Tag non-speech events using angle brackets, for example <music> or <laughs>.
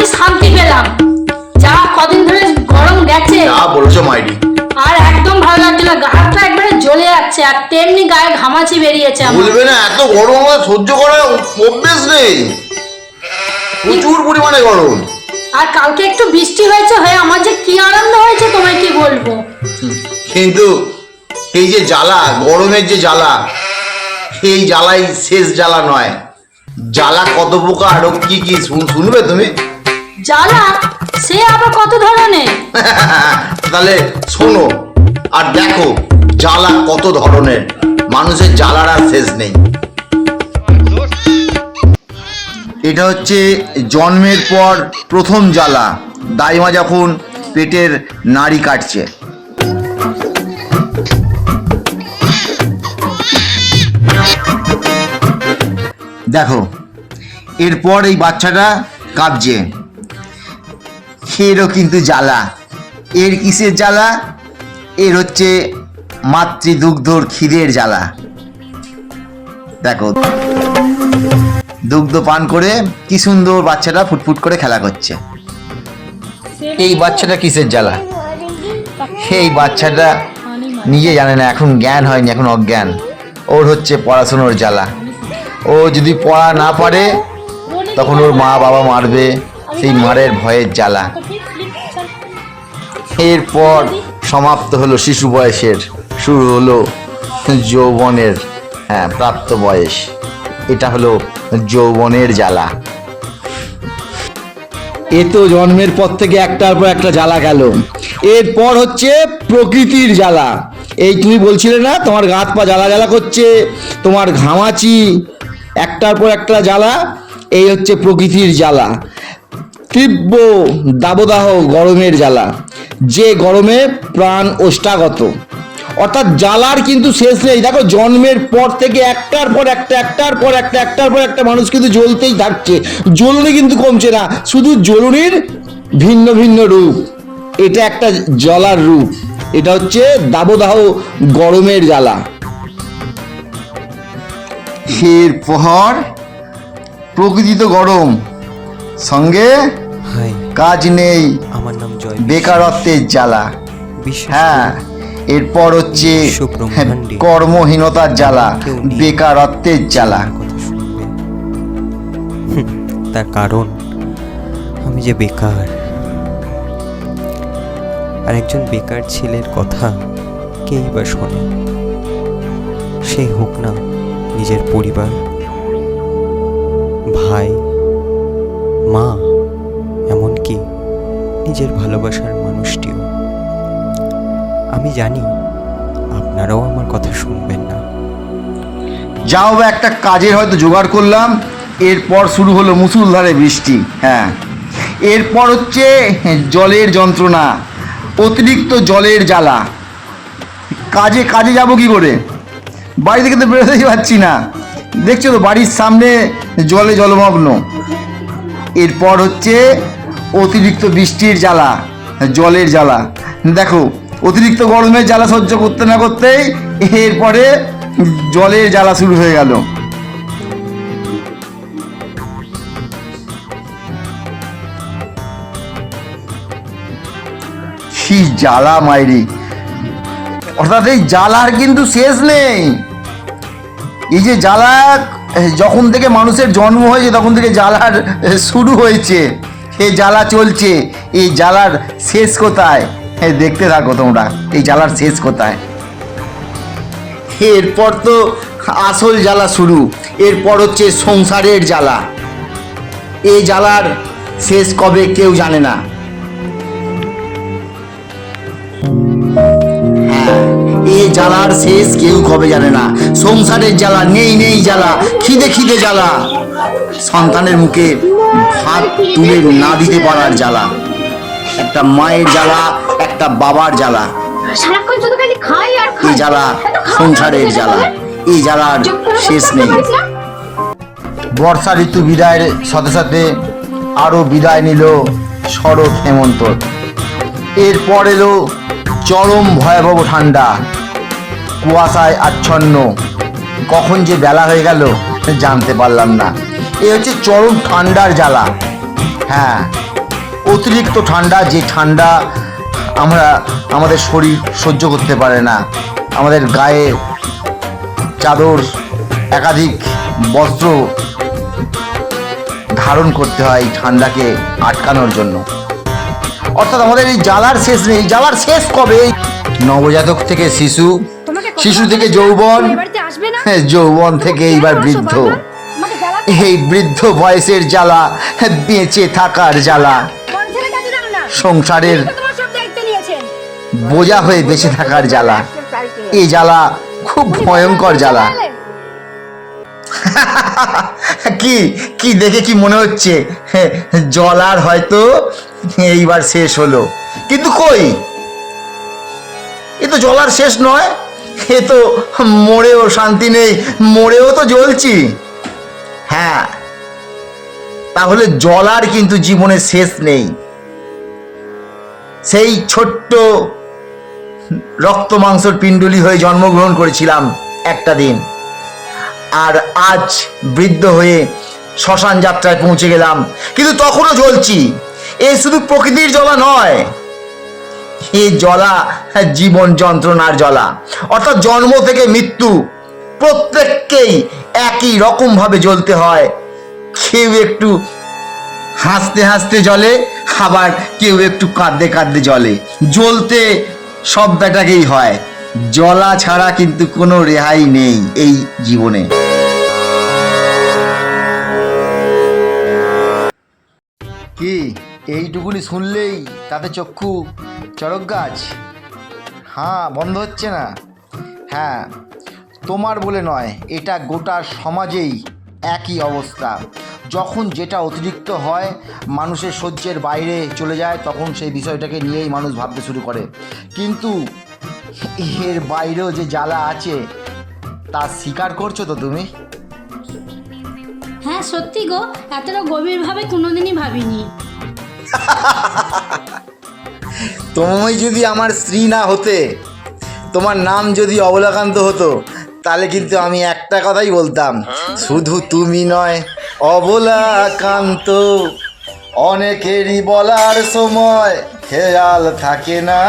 আমি শান্তি পেলাম। যা কদিন ধরে গরম গেছে। যা বলেছ মাইরি। আর একদম ভালো লাগছে না গাটা একবারে জ্বলে যাচ্ছে আর তেমনি গায়ে ঘামাচি বেরিয়েছে আমার। বলবে না এত গরম আমার সহ্য করার অভ্যেস নেই। প্রচুর পরিমাণে গরম। আর কালকে একটু বৃষ্টি হয়েছে হয়ে আমার যে কি আনন্দ হয়েছে তোমায় কি বলব? কিন্তু এই যে জ্বালা গরমের যে জ্বালা এই জ্বালাই শেষ জ্বালা নয়। জ্বালা কত প্রকার আরও কি কি শুন- শুনবে তুমি? জ্বালা, সে আবার কত ধরনের? <laughs> তাহলে শোনো আর দেখো জ্বালা কত ধরনের। মানুষের জ্বালার আর শেষ নেই। এটা হচ্ছে জন্মের পর প্রথম জ্বালা। দাইমা যখন পেটের নাড়ি কাটছে। দেখো, এরপর এই বাচ্চাটা কাঁদছে এরও কিন্তু জ্বালা। এর কিসের জ্বালা? এর হচ্ছে মাতৃদুগ্ধর খিদের জ্বালা। দেখো। দুগ্ধ পান করে কি সুন্দর বাচ্চাটা ফুটফুট করে খেলা করছে। এই বাচ্চাটা কিসের জ্বালা? সেই বাচ্চাটা নিজে জানে না, এখন জ্ঞান হয়নি, এখন অজ্ঞান। ওর হচ্ছে পড়াশুনোর জ্বালা। ও যদি পড়া না পারে, তখন ওর মা বাবা মারবে। সেই মারের ভয়ের জ্বালা। এরপর সমাপ্ত হলো শিশু বয়সের, শুরু হলো যৌবনের হ্যাঁ প্রাপ্ত বয়স। এটা হলো যৌবনের জ্বালা। এ তো জন্মের পর থেকে একটার পর একটা জ্বালা গেল। এরপর হচ্ছে প্রকৃতির জ্বালা। এই তুমি বলছিলে না, তোমার গাত পা জ্বালা জ্বালা করছে, তোমার ঘামাচি, একটার পর একটা জ্বালা, এই হচ্ছে প্রকৃতির জ্বালা। তীব্র দাবদাহ গরমের জ্বালা। যে গরমে প্রাণ ওষ্ঠাগত। অর্থাৎ জ্বালার কিন্তু শেষ নেই। দেখো, জন্মের পর থেকে একটার পর একটা, একটার পর একটা, একটার পর একটা মানুষ কিন্তু জ্বলতেই থাকছে। জ্বলনি কিন্তু কমছে না, শুধু জ্বলনির ভিন্ন ভিন্ন রূপ। এটা একটা জ্বলার রূপ। এটা হচ্ছে দাবদাহ গরমের জ্বালা। এরপর প্রকৃতি তো গরম। সঙ্গে হাই কাজ নেই। আমার নাম জয় বেকারত্বের জ্বালা। হ্যাঁ এরপর হচ্ছে কর্মহীনতার জ্বালা বেকারত্বের জ্বালা। তার কারণ আমি যে বেকার। আর একজন বেকার ছেলের কথা কেই বা শোনে? সে হোক না নিজের পরিবার ভাই মা, এমনকি নিজের ভালোবাসার মানুষটিও। আমি জানি আপনারাও আমার কথা শুনবেন না। যাও একটা কাজের হয়তো জোগাড় করলাম, এরপর শুরু হলো মুসুলধারে বৃষ্টি হ্যাঁ। এরপর হচ্ছে জলের যন্ত্রণা, অতিরিক্ত জলের জ্বালা। কাজে কাজে যাব কি করে? বাড়ি থেকে তো বেরোতেই পারছি না। দেখছ তো, বাড়ির সামনে জলে জলমগ্ন। এরপর হচ্ছে অতিরিক্ত বৃষ্টির জ্বালা, জলের জ্বালা। দেখো, অতিরিক্ত গরমের জ্বালা সহ্য করতে না করতেই এরপরে জলের জ্বালা শুরু হয়ে গেল। কি জ্বালা মাইরি। অর্থাৎ এই জ্বালার কিন্তু শেষ নেই। এই যে জ্বালা যখন থেকে মানুষের জন্ম হয়েছে তখন থেকে জ্বালার শুরু হয়েছে। এই জ্বালা চলছে। এই জ্বালার শেষ কোথায়? এ, দেখতে থাকো তোমরা এই জ্বালার শেষ কোথায়? এরপর তো আসল জ্বালা শুরু। এরপর হচ্ছে সংসারের জ্বালা। এই জ্বালার শেষ কবে কেউ জানে না। এ জ্বালার শেষ কেউ কবে জানে না। সংসারের জ্বালা নেই নেই জ্বালা খিদে খিদে জ্বালা। সন্তানের মুখে ভাত তুলে না দিতে পারার জ্বালা। একটা মায়ের জ্বালা একটা বাবার জ্বালা। সারাক্ষণ শুধু খালি খাই আর এই জ্বালা সংসারের জ্বালা। এই জ্বালার শেষ নেই। বর্ষা ঋতু বিদায়ের সাথে সাথে আরও বিদায় নিল শরৎ হেমন্ত। এরপর এলো চরম ভয়াবহ ঠান্ডা। কুয়াশায় আচ্ছন্ন। কখন যে বেলা হয়ে গেল, জানতে পারলাম না। এ হচ্ছে চরম ঠান্ডার জ্বালা। হ্যাঁ অতিরিক্ত ঠান্ডা যে ঠান্ডা আমরা, আমাদের শরীর সহ্য করতে পারে না। আমাদের গায়ে চাদর, একাধিক বস্ত্র ধারণ করতে হয় ঠান্ডাকে আটকানোর জন্য। অর্থাৎ আমাদের এই জ্বালার শেষ নেই। জ্বালার শেষ কবে? নবজাতক থেকে শিশু শিশু থেকে যৌবন। হ্যাঁ, যৌবন থেকে এইবার বৃদ্ধ? এই বৃদ্ধ বয়সের জ্বালা হ্যাঁ, বেঁচে থাকার জ্বালা। সংসারের বোঝা হয়ে বেঁচে থাকার জ্বালা। এই জ্বালা খুব ভয়ঙ্কর জ্বালা। <laughs> কি কি দেখে কি মনে হচ্ছে? হ্যাঁ, জল আর হয়তো এইবার শেষ হলো। কিন্তু কই? এ তো জলার শেষ নয়। এ তো মরেও শান্তি নেই, মরেও তো জ্বলছি। হ্যাঁ তাহলে জলার কিন্তু জীবনের শেষ নেই। সেই ছোট্ট রক্ত মাংসর পিণ্ডুলি হয়ে জন্মগ্রহণ করেছিলাম একটা দিন। আর আজ বৃদ্ধ হয়ে শ্মশান যাত্রায় পৌঁছে গেলাম। কিন্তু তখনও জ্বলছি। এ শুধু প্রকৃতির জ্বলা নয় এ জ্বলা জীবন যন্ত্রণার জ্বলা। অর্থাৎ জন্ম থেকে মৃত্যু প্রত্যেককেই একই রকম ভাবে জ্বলতে হয়। কেউ একটু হাসতে হাসতে জলে আবার কেউ একটু কাঁদতে কাঁদতে জলে জ্বলতে সব বেটাকেই হয়। জলা ছাড়া কিন্তু কোনো রেহাই নেই এই জীবনে। কি? এইটুকুনি শুনলেই তাতে চক্ষু চড়ক গাছ। হ্যাঁ বন্ধ হচ্ছে না। হ্যাঁ তোমার বলে নয়, এটা গোটা সমাজেই একই অবস্থা। যখন যেটা অতিরিক্ত হয়, মানুষের সহ্যের বাইরে চলে যায়, তখন সেই বিষয়টাকে নিয়েই মানুষ ভাবতে শুরু করে। কিন্তু এর বাইরেও যে জ্বালা আছে, তা স্বীকার করছ তো তুমি? হ্যাঁ সত্যি গো, এতটা গভীরভাবে কোনোদিনই ভাবিনি। <laughs> তুমি যদি আমার স্ত্রী না হতে, তোমার নাম যদি অবলাকান্ত হতো, তাহলে কিন্তু আমি একটা কথাই বলতাম। শুধু তুমি নয়, অবলাকান্ত, অনেকেরই বলার সময় খেয়াল থাকে না।